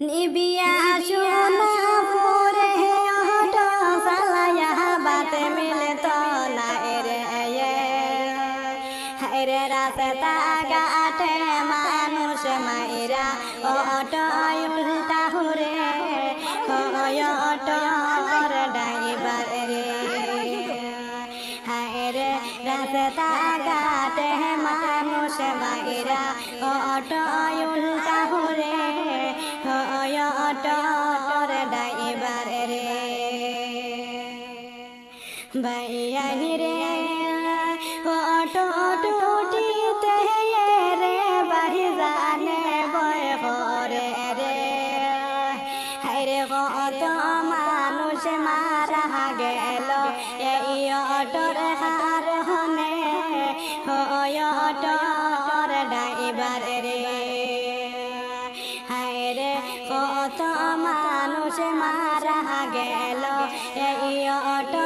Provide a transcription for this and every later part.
নিবিয়া সোনা পরে অটো সালায়া বাতে মিলে তো না রে হাইরে রাতে তাগাটে মানুষ মাইরা অটো উল্টা হুরে। হয় ডাইবার রে। হায়রে রাস্তা ঘাটে মানুষ মাইরা অটো বাইয়ানি রে অটো টুটিতে রে বাহি জানে বয় করে রে হাইরে কত মানুষ মারা গেল এই অটোর হার হনে হয় অটোর ড্রাইভার রে হায়রে কত মানুষ মারা গেল এই হনে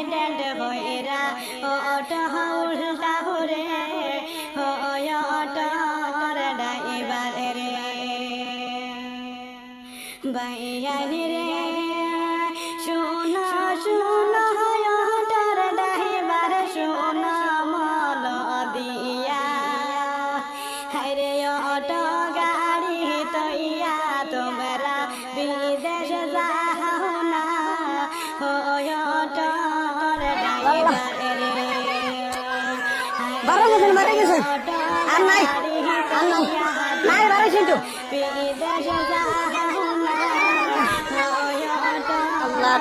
অ্যাক্সিডেন্ট হইরা অটো উল্টা অটোর ড্রাইভার রে বাইয়ানি রে ড্রাইভার রে বাবা মারা গেছেন আর নাই আর নাই। নাই বাবা কিন্তু আল্লাহ